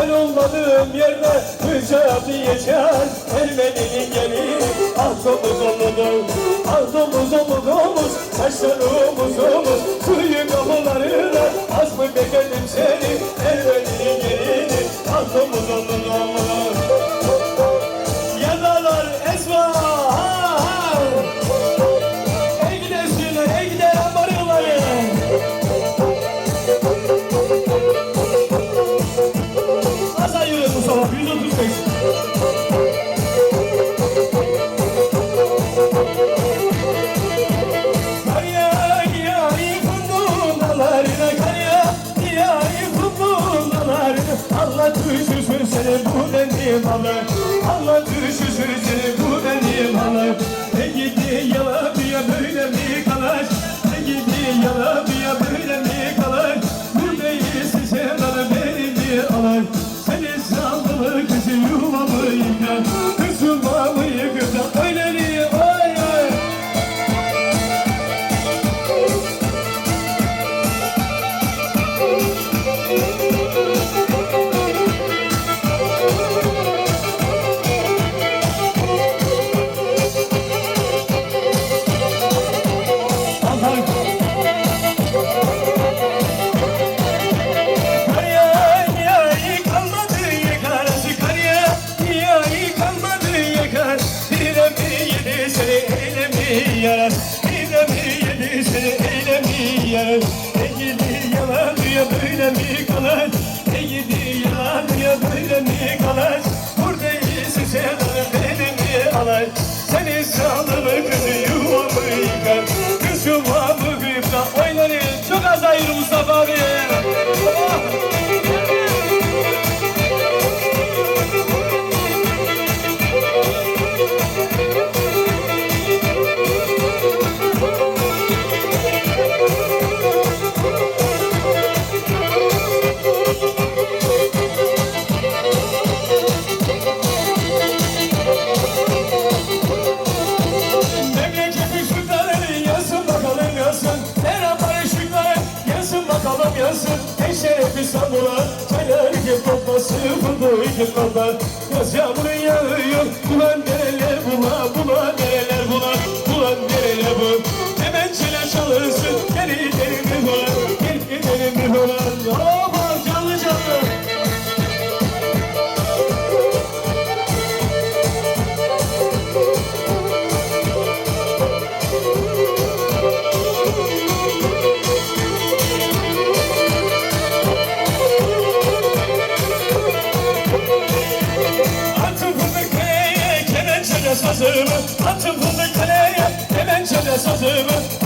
Ben olmadığım yerde Mücahı diyeceğim Ermeninin geli Ah domuz omudur Ah domuz omudumuz Saçları omuz. Suyu kapılarına Az mı bekledim seni? Ermeninin gelini Ah domuz omudur yüzü bu benim halı? Allah düş yüzü bu benim halı? Ne gidi yalabıya böyle mi kalaş? Ne gidi yalabıya böyle mi kalır? Ne gidi yalan ya böyle mi kalır? Buradayız size böyle mi alır? Seni sağlığı kızı nasip değil kadar Yaz yağmuru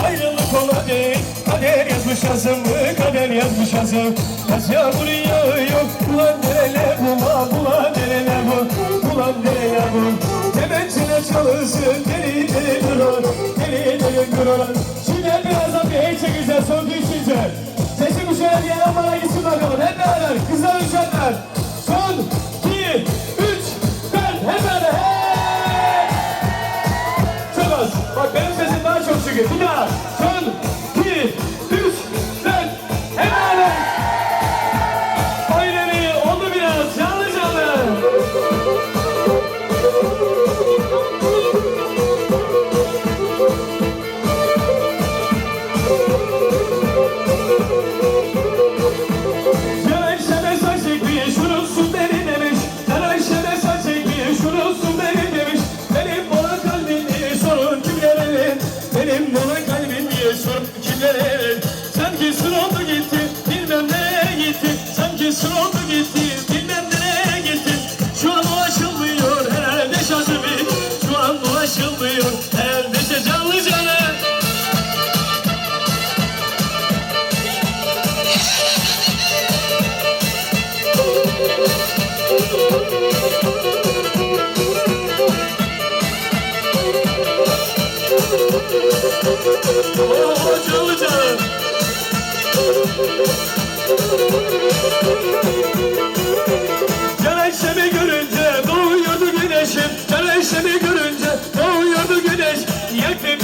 Ayrılık ola Kader yazmış yazımı Kader yazmış yazım. Yaz yağmur yağıyor Ulan nerele bula Ulan nerele bu? Ulan nereye yağmur Kemençine çalınsın Deli deli durur Deli deli durur Şimdi biraz da bir çekize Söndü Oh, çalacağım. Güneşimi görünce doğuyordu güneşim. Güneşimi görünce doğuyordu güneş. Yakın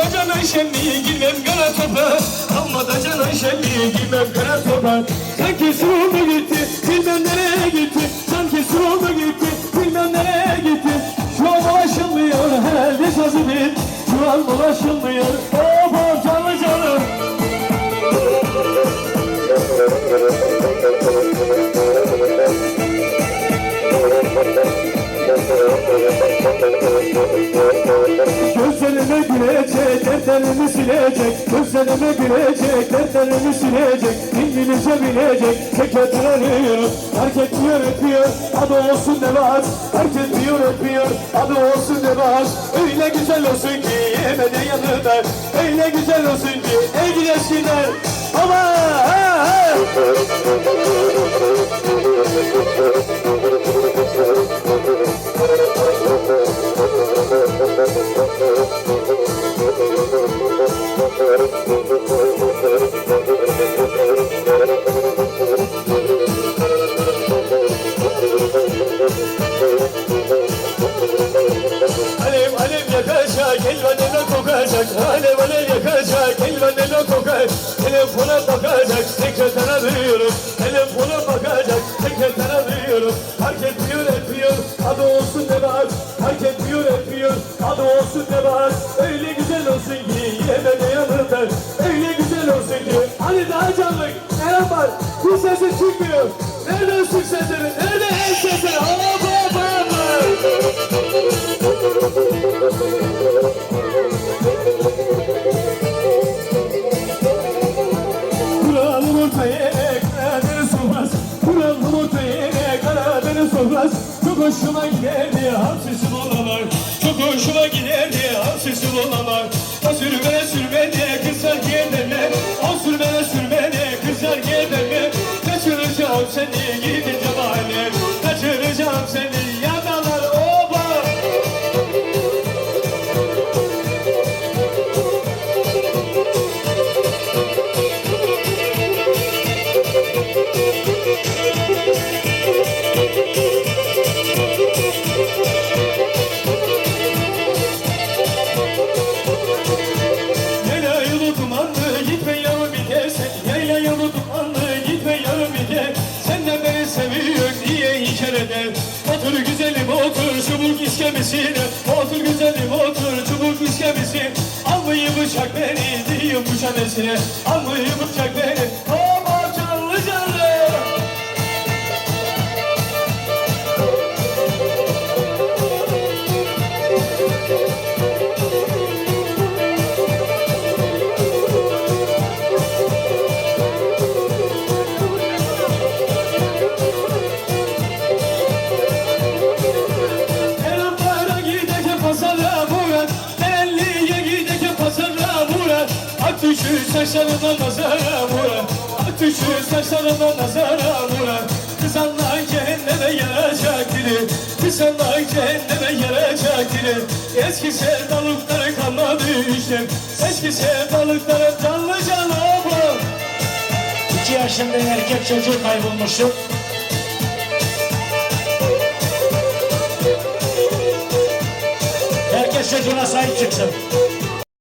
Almadan Can Ayşem'i girmem kara toprağa. Almadan Can Ayşem'i girmem kara toprağa. Sanki su oldu gitti, bilmem nereye gitti. Sanki su oldu gitti, bilmem nereye gitti. Şu an ulaşılmıyor, herhalde sazı bir. Şu an ulaşılmıyor, hop hop canlı canım. Bilecek, sekreter arıyorum Fark etmiyor öpüyor, adı olsun ne var? Fark etmiyor öpüyor, adı olsun ne var? Öyle güzel olsun ki yemede yanında Öyle güzel olsun ki ey güneşler Ama ha ha kokacak Alev alev yakacak, elvanele kokacak Telefona bakacak, sekreter arıyorum Telefona bakacak, sekreter arıyorum Fark etmiyor etmiyor, adı olsun ne var? Fark etmiyor etmiyor, adı olsun ne var? Öyle güzel olsun ki yemede yanında Öyle güzel olsun ki Hani daha canlı, var Bu sesi çıkmıyor. Nerede ışık sesleri, nerede el sesleri? Hop Olmaz Çok hoşuma giderdi Hamsisi bulamak Çok hoşuma giderdi Hamsisi bulamak O sürmene sürmene Kızlar gelmeme O sürmene sürmene Kızlar gelmeme Kaçıracağım seni gidince mahalle Kaçıracağım seni iskemesine Otur güzelim otur çubuk iskemesine Almayı bıçak beni diyeyim bu çanesine Almayı bıçak beni saçlarına nazara vuran At düşür saçlarına nazara vuran Kız Allah cehenneme yaracak dili Kız Allah cehenneme yaracak dili Eski sevdalıkları kalmadı işte Eski sevdalıkları canlı canlı bu İki yaşında erkek çocuğu kaybolmuştu. Herkes çocuğuna sahip çıksın.